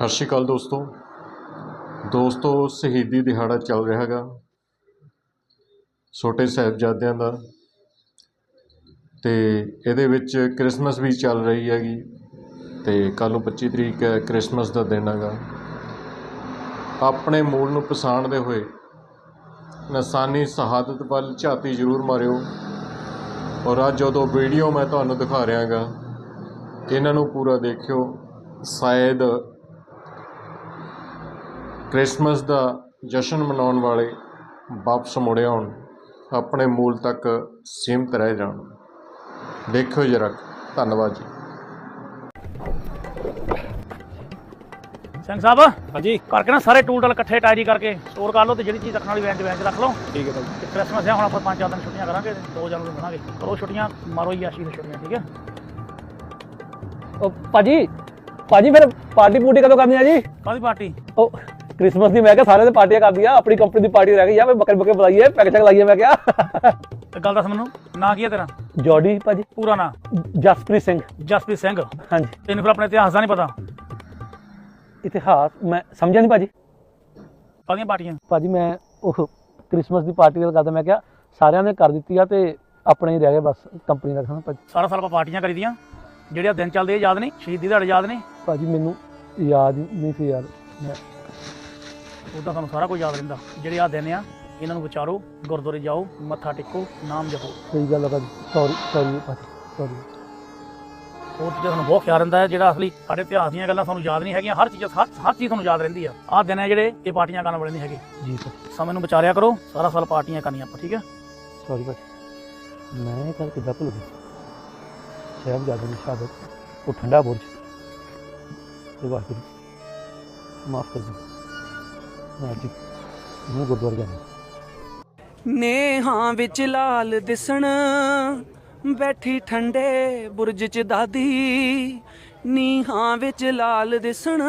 ਸਤਿ ਸ਼੍ਰੀ ਅਕਾਲ ਦੋਸਤੋ। ਦੋਸਤੋ, ਸ਼ਹੀਦੀ ਦਿਹਾੜਾ ਚੱਲ ਰਿਹਾ ਹੈਗਾ। ਛੋਟੇ ਸਾਹਿਬਜ਼ਾਦਿਆਂ ਦਾ। ਤੇ ਇਹਦੇ ਵਿੱਚ ਕ੍ਰਿਸਮਸ ਵੀ ਚੱਲ ਰਹੀ ਹੈਗੀ। ਤੇ ਕੱਲ੍ਹ ਨੂੰ 25 ਤਰੀਕ ਹੈ, ਕ੍ਰਿਸਮਸ ਦਾ ਦਿਨ ਹੈਗਾ। ਆਪਣੇ ਮੂਲ ਨੂੰ ਪਛਾਣਦੇ ਹੋਏ ਨਸਾਨੀ ਸ਼ਹਾਦਤ ਵੱਲ ਝਾਤੀ ਜ਼ਰੂਰ ਮਾਰਿਓ। ਔਰ ਅੱਜ ਜਦੋਂ ਵੀਡੀਓ ਮੈਂ ਤੁਹਾਨੂੰ ਦਿਖਾ ਰਿਹਾ ਗਾ ਇਹਨਾਂ ਨੂੰ ਪੂਰਾ ਦੇਖਿਓ। ਸ਼ਾਇਦ ਕ੍ਰਿਸਮਸ ਦਾ ਜਸ਼ਨ ਮਨਾਉਣ ਵਾਲੇ ਵਾਪਸ ਮੁੜ ਆਉਣ ਆਪਣੇ ਮੂਲ ਤੱਕ ਸੀਮਤ ਰਹਿ ਜਾਣ। ਦੇਖਿਓ ਜਰਾ ਧੰਨਵਾਦ ਜੀ। ਸਿੰਘ ਸਾਹਿਬ ਹਾਂਜੀ। ਕਰਕੇ ਨਾ ਸਾਰੇ ਟੂਲ ਟਲ ਇਕੱਠੇ ਟਾਇਰੀ ਕਰਕੇ ਸਟੋਰ ਕਰ ਲਓ ਤੇ ਜਿਹੜੀ ਚੀਜ਼ ਰੱਖਣ ਵਾਲੀ ਵੈਨ 'ਚ ਰੱਖ ਲਓ। ਠੀਕ ਹੈ ਭਾਜੀ ਤੇ ਕ੍ਰਿਸਮਸ ਹੈ ਹੁਣ ਆਪਾਂ ਪੰਜ ਚਾਰ ਦਿਨ ਛੁੱਟੀਆਂ ਕਰਾਂਗੇ ਦੋ ਜਨਵਰੀ ਨੂੰ ਬਣਾਂਗੇ। ਕਰੋ ਛੁੱਟੀਆਂ ਮਾਰੋ ਯਾਸ਼ੀ ਦੀ ਛੁੱਟੀਆਂ ਠੀਕ ਹੈ? ਉਹ ਭਾਜੀ ਭਾਜੀ ਫਿਰ ਪਾਰਟੀ ਪੂਟੀ ਕਦੋਂ ਕਰਨੀ ਆ ਜੀ? ਕਾਹਦੀ ਪਾਰਟੀ ਉਹ ਕ੍ਰਿਸਮਸ ਦੀ ਮੈਂ ਕਿਹਾ ਸਾਰਿਆਂ ਦੇ ਪਾਰਟੀਆਂ ਕਰਦੀਆਂ ਆਪਣੀ ਕੰਪਨੀ ਦੀ ਪਾਰਟੀ ਰਹਿ ਗਈ ਆ ਮੈਂ ਬੱਕਰੇ ਬੱਕਰੇ ਬੁਲਾਈਏ ਪੈਕ ਚੈਕ ਲਾਈਏ ਮੈਂ ਕਿਹਾ। ਗੱਲ ਦੱਸ ਮੈਨੂੰ ਨਾਂ ਕੀ ਹੈ ਤੇਰਾ? ਜੋਡੀ ਭਾਜੀ। ਪੂਰਾ ਨਾਂ? ਜਸਪ੍ਰੀਤ ਸਿੰਘ। ਜਸਪ੍ਰੀਤ ਸਿੰਘ। ਹਾਂਜੀ। ਤੈਨੂੰ ਫਿਰ ਆਪਣੇ ਇਤਿਹਾਸ ਦਾ ਨਹੀਂ ਪਤਾ? ਇਤਿਹਾਸ ਮੈਂ ਸਮਝਿਆ ਨਹੀਂ ਭਾਜੀ। ਕਾਹਦੀਆਂ ਪਾਰਟੀਆਂ? ਭਾਜੀ ਮੈਂ ਉਹ ਕ੍ਰਿਸਮਸ ਦੀ ਪਾਰਟੀ ਦਾ ਕਰਦਾ ਮੈਂ ਕਿਹਾ ਸਾਰਿਆਂ ਨੇ ਕਰ ਦਿੱਤੀ ਆ ਤੇ ਆਪਣੇ ਹੀ ਰਹਿ ਗਏ ਬਸ ਕੰਪਨੀ ਦਾ ਖਾਣਾ ਭਾਜੀ। ਸਾਰਾ ਸਾਲ ਆਪਾਂ ਪਾਰਟੀਆਂ ਕਰੀਦੀਆਂ। ਜਿਹੜੇ ਦਿਨ ਚੱਲਦੇ ਯਾਦ ਨਹੀਂ? ਸ਼ਹੀਦੀ ਦਿਹਾੜੇ ਯਾਦ ਨਹੀਂ? ਭਾਜੀ ਮੈਨੂੰ ਯਾਦ ਨਹੀਂ ਸੀ ਯਾਰ। ਮੈਂ ਉਦਾਂ ਤੁਹਾਨੂੰ ਸਾਰਾ ਕੁਝ ਯਾਦ ਰਹਿੰਦਾ। ਜਿਹੜੇ ਆ ਦਿਨ ਆ ਇਹਨਾਂ ਨੂੰ ਵਿਚਾਰੋ ਗੁਰਦੁਆਰੇ ਜਾਓ ਮੱਥਾ ਟੇਕੋ ਨਾਮ ਜਪੋ। ਸਹੀ ਗੱਲ ਆ ਭਾਜੀ। ਸੌਰੀ ਸੌਰੀ ਭਾਜੀ ਸੌਰੀ ਉਹ ਚੀਜ਼ਾਂ ਤੁਹਾਨੂੰ ਬਹੁਤ ਖਿਆਲ ਰਹਿੰਦਾ ਹੈ ਜਿਹੜਾ ਅਸਲੀ ਸਾਡੇ ਇਤਿਹਾਸ ਦੀਆਂ ਗੱਲਾਂ ਸਾਨੂੰ ਯਾਦ ਨਹੀਂ ਹੈਗੀਆਂ ਹਰ ਚੀਜ਼ ਹਰ ਹਰ ਚੀਜ਼ ਤੁਹਾਨੂੰ ਯਾਦ ਰਹਿੰਦੀ ਆ। ਆਹ ਦਿਨ ਹੈ ਜਿਹੜੇ ਇਹ ਪਾਰਟੀਆਂ ਕਰਨ ਵਾਲੇ ਨਹੀਂ ਹੈਗੇ। ਜੀ ਸਰ ਸਮੇਂ ਨੂੰ ਵਿਚਾਰਿਆ ਕਰੋ ਸਾਰਾ ਸਾਲ ਪਾਰਟੀਆਂ ਕਰਨੀਆਂ ਆਪਾਂ ਠੀਕ ਹੈ? ਸੌਰੀ ਭਾਜੀ। ਮੈਂ ਇਹ ਗੱਲ ਕਿੱਦਾਂ ਭੁੱਲ ਗਿਆ? ਸਾਹਿਬ ਜਾਦੇ ਦੀ ਸ਼ਹਾਦਤ ਉਹ ਠੰਡਾ ਬੁਰਜ। ਇਹ ਵਾਹਿਗੁਰੂ ਮਾਫ ਕਰ ਦਿਓ। ਅੱਜ ਨੂੰ ਗੁਰਦੁਆਰੇ ਜਾਣਾ। ਨੇਹਾਂ ਵਿੱਚ ਲਾਲ ਦਿਸਣ, ਬੈਠੀ ਠੰਡੇ ਬੁਰਜ 'ਚ ਦਾਦੀ। ਨੀਹਾਂ ਵਿੱਚ ਲਾਲ ਦਿਸਣ,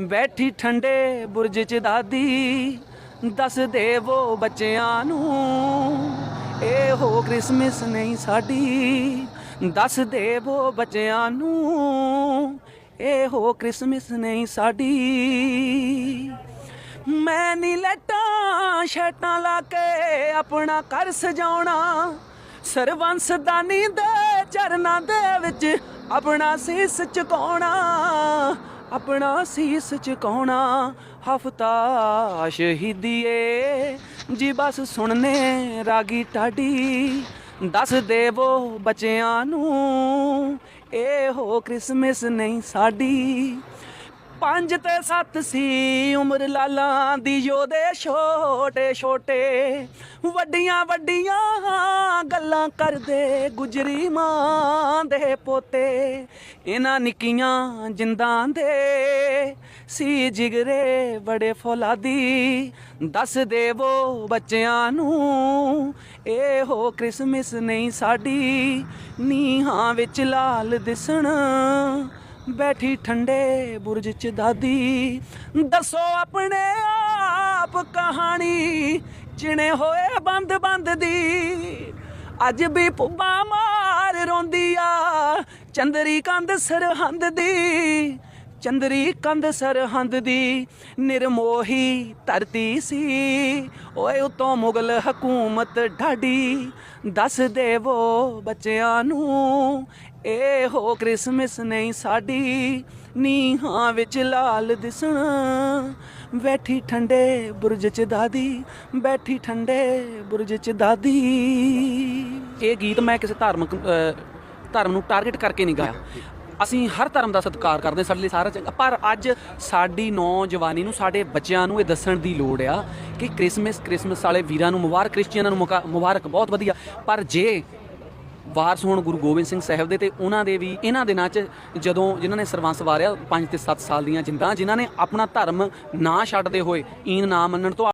ਬੈਠੀ ਠੰਡੇ ਬੁਰਜ 'ਚ ਦਾਦੀ। ਦੱਸ ਦੇਵੋ ਬੱਚਿਆਂ ਨੂੰ, ਇਹੋ ਕ੍ਰਿਸਮਸ ਨਹੀਂ ਸਾਡੀ। ਦੱਸ ਦੇਵੋ ਬੱਚਿਆਂ ਨੂੰ, ਇਹੋ ਕ੍ਰਿਸਮਸ ਨਹੀਂ ਸਾਡੀ। ਮੈਂ ਨੀ ਲੈਟਾਂ ਸ਼ੈਟਾਂ ਲਾ ਕੇ ਆਪਣਾ ਘਰ ਸਜਾਉਣਾ। ਸਰਵੰਸ ਦਾਨੀ ਦੇ ਚਰਨਾਂ ਦੇ ਵਿੱਚ ਆਪਣਾ ਸੀਸ ਝੁਕਾਉਣਾ ਆਪਣਾ ਸੀਸ ਝੁਕਾਉਣਾ ਹਫਤਾ ਸ਼ਹੀਦੀਏ ਜੀ ਬਸ ਸੁਣਨੇ ਰਾਗੀ ਟਾਡੀ ਦੱਸ ਦੇਵੋ ਬੱਚਿਆਂ ਨੂੰ, ਇਹ ਹੋ ਕ੍ਰਿਸਮਸ ਨਹੀਂ ਸਾਡੀ। ਪੰਜ ਤੇ ਸੱਤ ਸੀ, ਉਮਰ ਲਾਲਾਂ ਦੀ ਯੋਦੇ ਛੋਟੇ ਛੋਟੇ। ਵੱਡੀਆਂ ਵੱਡੀਆਂ ਗੱਲਾਂ ਕਰਦੇ ਗੁਜਰੀ ਮਾਂ ਦੇ ਪੋਤੇ। ਇਹਨਾਂ ਨਿੱਕੀਆਂ ਜਿੰਦਾਂ ਦੇ ਸੀ ਜਿਗਰੇ ਬੜੇ ਫੌਲਾਦੀ। ਦੱਸ ਦੇਵੋ ਬੱਚਿਆਂ ਨੂੰ, ਇਹੋ ਕ੍ਰਿਸਮਸ ਨਹੀਂ ਸਾਡੀ। ਨੀਹਾਂ ਵਿੱਚ ਲਾਲ ਦਿਸਣ ਬੈਠੀ ਠੰਡੇ ਬੁਰਜ ਚ ਦਾਦੀ। ਦੱਸੋ ਆਪਣੇ ਆਪ ਕਹਾਣੀ ਚਿਣੇ ਹੋਏ ਬੰਦ ਬੰਦ ਦੀ। ਅੱਜ ਵੀ ਪੁੱਬਾ ਮਾਰ ਰੋਂਦੀ ਆ, ਚੰਦਰੀ ਕੰਧ ਸਰਹੰਦ ਦੀ। ਚੰਦਰੀ ਕੰਧ ਸਰਹੰਦ ਦੀ ਨਿਰਮੋਹੀ ਧਰਤੀ ਸੀ। ਓਏ ਉਤੋਂ ਮੁਗਲ ਹਕੂਮਤ ਢਾਡੀ, ਦੱਸ ਦੇਵੋ ਬੱਚਿਆਂ ਨੂੰ, ਇਹੋ ਕ੍ਰਿਸਮਸ ਨਹੀਂ ਸਾਡੀ, ਨੀਹਾਂ ਵਿੱਚ ਲਾਲ ਦਿਸਣ। ਬੈਠੀ ਠੰਡੇ ਬੁਰਜ ਚ ਦਾਦੀ, ਬੈਠੀ ਠੰਡੇ ਬੁਰਜ ਚ ਦਾਦੀ। ਇਹ ਗੀਤ ਮੈਂ ਕਿਸੇ ਧਾਰਮਿਕ ਧਰਮ ਨੂੰ ਟਾਰਗੇਟ ਕਰਕੇ ਨਹੀਂ ਗਾਇਆ। ਅਸੀਂ ਹਰ ਧਰਮ ਦਾ ਸਤਿਕਾਰ ਕਰਦੇ ਸਾਡੇ ਲਈ ਸਾਰਾ ਚੰਗਾ। ਪਰ ਅੱਜ ਸਾਡੀ ਨੌਜਵਾਨੀ ਨੂੰ, ਸਾਡੇ ਬੱਚਿਆਂ ਨੂੰ ਇਹ ਦੱਸਣ ਦੀ ਲੋੜ ਆ ਕਿ ਕ੍ਰਿਸਮਸ ਕ੍ਰਿਸਮਸ ਵਾਲੇ ਵੀਰਾਂ ਨੂੰ ਮੁਬਾਰਕ, ਕ੍ਰਿਸਚੀਅਨਾਂ ਨੂੰ ਮੁਕਾ- ਮੁਬਾਰਕ, ਬਹੁਤ ਵਧੀਆ। ਪਰ ਜੇ ਵਾਰਸ ਹੋਣ ਗੁਰੂ ਗੋਬਿੰਦ ਸਿੰਘ ਸਾਹਿਬ ਦੇ ਤੇ ਉਹਨਾਂ ਦੇ ਵੀ, ਇਹਨਾਂ ਦਿਨਾਂ 'ਚ ਜਦੋਂ ਜਿਨ੍ਹਾਂ ਨੇ ਸਰਵੰਸ ਵਾਰਿਆ 5 ਤੇ 7 ਸਾਲ ਦੀਆਂ ਜਿੰਦਾਂ, ਜਿਨ੍ਹਾਂ ਨੇ ਆਪਣਾ ਧਰਮ ਨਾ ਛੱਡਦੇ ਹੋਏ, ਈਨ ਨਾ ਮੰਨਣ ਤੋਂ